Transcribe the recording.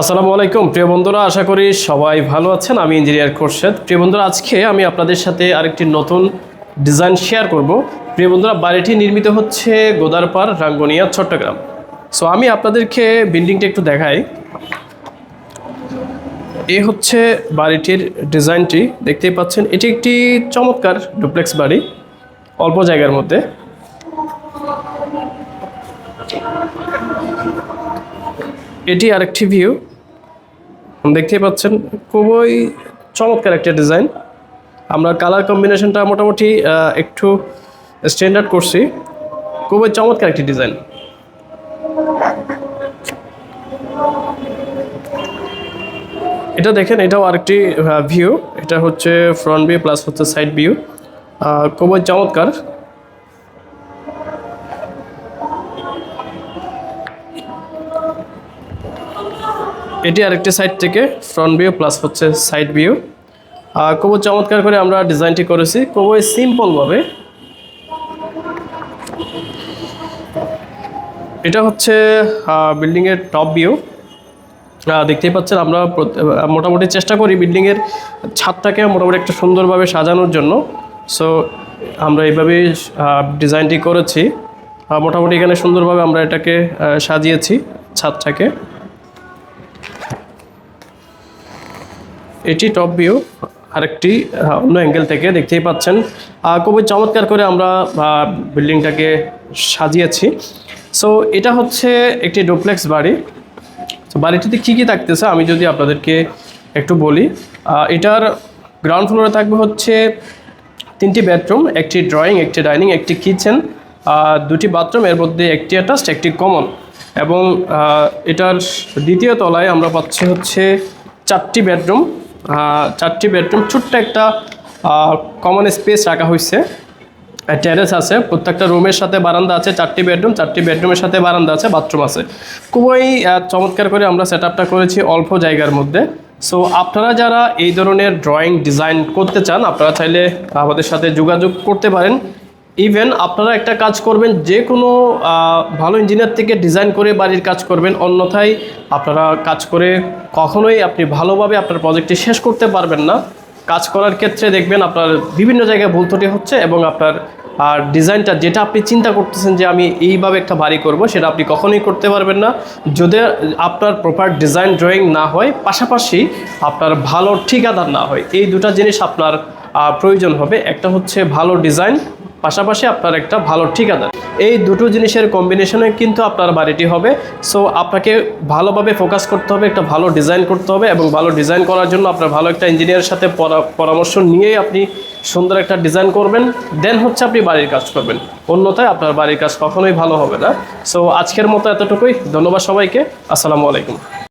আসসালামু আলাইকুম। প্রিয় বন্ধুরা, আশা করি সবাই ভালো আছেন। আমি ইঞ্জিনিয়ার খোরশেদ। প্রিয় বন্ধুরা, আজকে আমি আপনাদের সাথে আরেকটি নতুন ডিজাইন শেয়ার করব। প্রিয় বন্ধুরা, বাড়িটি নির্মিত হচ্ছে গোদারপাড়, রাঙ্গনিয়া, চট্টগ্রাম। সো আমি আপনাদেরকে বিল্ডিংটা একটু দেখাই। এ হচ্ছে বাড়িটির ডিজাইনটি। দেখতেই পাচ্ছেন, এটি একটি চমৎকার ডুপ্লেক্স বাড়ি, অল্প জায়গার মধ্যে। এটি আরেকটি ভিউ। দেখতেই পাচ্ছেন, খুবই চমৎকার একটা ডিজাইন। আমরা কালার কম্বিনেশনটা মোটামুটি একটু স্ট্যান্ডার্ড করছি। খুবই চমৎকার একটি ডিজাইন। এটা দেখেন, এটাও আরেকটি ভিউ এটা হচ্ছে ফ্রন্ট ভিউ প্লাস হচ্ছে সাইড ভিউ খুবই চমৎকার। এটি আরেকটি সাইড থেকে ফ্রন্ট ভিউ প্লাস হচ্ছে সাইড ভিউ খুব চমৎকার করে আমরা ডিজাইনটি করেছি। খুবই সিম্পলভাবে এটা হচ্ছে বিল্ডিংয়ের টপ ভিউ দেখতেই পাচ্ছেন আমরা মোটামুটি চেষ্টা করি বিল্ডিংয়ের ছাদটাকে মোটামুটি একটা সুন্দরভাবে সাজানোর জন্য। সো আমরা এইভাবেই ডিজাইনটি করেছি। মোটামুটি এখানে সুন্দরভাবে আমরা এটাকে সাজিয়েছি ছাদটাকে। এটি টপ ভিউ আরেকটি অন্য অ্যাঙ্গেল থেকে দেখতেই পাচ্ছেন। খুবই চমৎকার করে আমরা বিল্ডিংটাকে সাজিয়েছি। সো এটা হচ্ছে একটি ডুপ্লেক্স বাড়ি। তো বাড়িটিতে কী কী থাকতেছে আমি যদি আপনাদেরকে একটু বলি। এটার গ্রাউন্ড ফ্লোরে থাকবে হচ্ছে তিনটি বেডরুম একটি ড্রয়িং একটি ডাইনিং একটি কিচেন দুটি বাথরুম এর মধ্যে একটি অ্যাটাচড একটি কমন এবং এটার দ্বিতীয় তলায় আমরা পাচ্ছি হচ্ছে চারটি বেডরুম চারটি বেডরুম, ছোট্ট একটা কমন স্পেস রাখা হয়েছে টেরেস আছে, প্রত্যেকটা রুমের সাথে বারান্দা আছে, চারটি বেডরুম, চারটি বেডরুমের সাথে বারান্দা আছে বাথরুম আছে। খুবই চমৎকার করে আমরা সেট করেছি অল্প জায়গার মধ্যে। সো আপনারা যারা এই ধরনের ড্রয়িং ডিজাইন করতে চান, আপনারা চাইলে আমাদের সাথে যোগাযোগ করতে পারেন। ইভেন আপনারা একটা কাজ করবেন যে কোনো ভালো ইঞ্জিনিয়ার থেকে ডিজাইন করে বাড়ির কাজ করবেন, অন্যথায় আপনারা কাজ করে কখনোই আপনি ভালোভাবে আপনার প্রজেক্টটি শেষ করতে পারবেন না। কাজ করার ক্ষেত্রে দেখবেন আপনার বিভিন্ন জায়গায় ভুল ত্রুটি হচ্ছে এবং আপনার আর ডিজাইনটা যেটা আপনি চিন্তা করতেছেন যে আমি এইভাবে একটা বাড়ি করব, সেটা আপনি কখনোই করতে পারবেন না। যদি আপনার প্রপার ডিজাইন ড্রয়িং না হয়, পাশাপাশি আপনার ভালো ঠিকাদার না হয়, এই দুটা জিনিস আপনার প্রয়োজন হবে। একটা হচ্ছে ভালো ডিজাইন পাশাপাশি আপনার একটা ভালো ঠিকাদার এই দুটো জিনিসের কম্বিনেশনে কিন্তু আপনার বাড়িটি হবে। সো আপনাকে ভালোভাবে ফোকাস করতে হবে, একটা ভালো ডিজাইন করতে হবে এবং ভালো ডিজাইন করার জন্য আপনার ভালো একটা ইঞ্জিনিয়ারের সাথে পরামর্শ নিয়েই আপনি সুন্দর একটা ডিজাইন করবেন। দেন হচ্ছে আপনি বাড়ির কাজ করবেন। অন্যথায় আপনার বাড়ির কাজ কখনোই ভালো হবে না। সো আজকের মতো এতটুকুই। ধন্যবাদ সবাইকে। আসসালামু আলাইকুম।